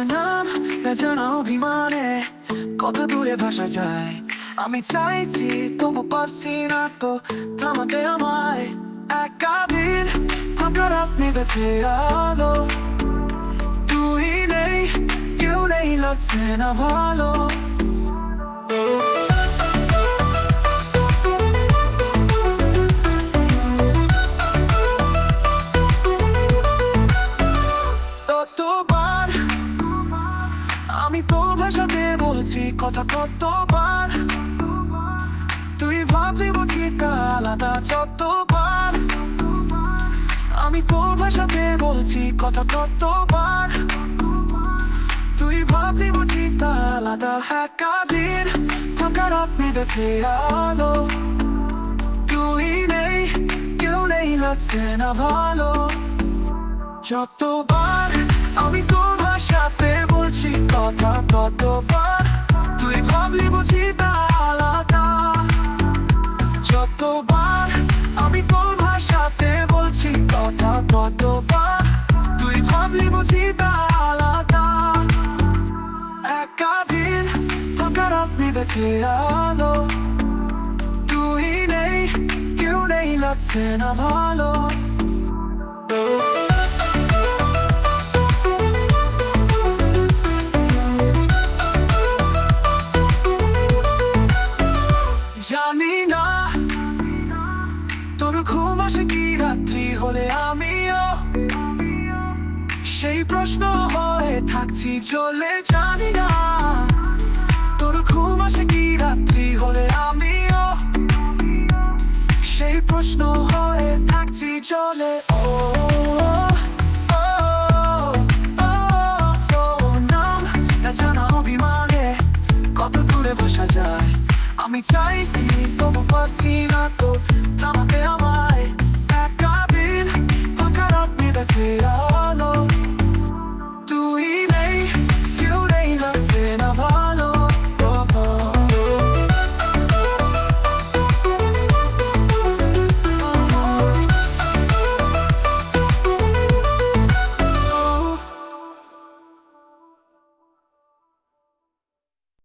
বেচানা অভিমানে কত দূরে ভাসা যায়? আমি চাইছি, তবু পারছি না তো থামাতে আমায়। একা দিন ফাঁকা রাত নিবেছে আলো। তুই নেই, কেউ নেই লাগছে না ভালো। আমি তোর ভাষাতে বলছি কথা কতবার? তুই ভাবলি বুঝি তা আলাদা যতবার? আমি তোর ভাষাতে বলছি কথা কতবার? তুই ভাবলি বুঝি তা দিন ফাঁকা রাত নিবেছে আলো। তুই নেই, কেউ নেই লাগছে না ভালো। যতবার আমি তোর ভাষাতে বলছি কথা ততবার তুই ভাবলি বুঝি তা আলাদা। যতবার আমি তোর ভাষাতে বলছি কথা ততবার তুই ভাবলি বুঝি তা আলাদা। একা দিন ফাঁকা রাত নিবেছে আলো। তুই নেই, কেউ নেই লাগছে না ভালো। রাত্রি হলে আমিও। সেই প্রশ্ন হয়ে, থাকছি চলে জানি না। তোর ঘুম আসে কি রাত্রি হলে আমিও। সেই প্রশ্ন হয়ে, থাকছি চলে কত দূরে বসা যায়। আমি চাইছি, তবু পারছি না তো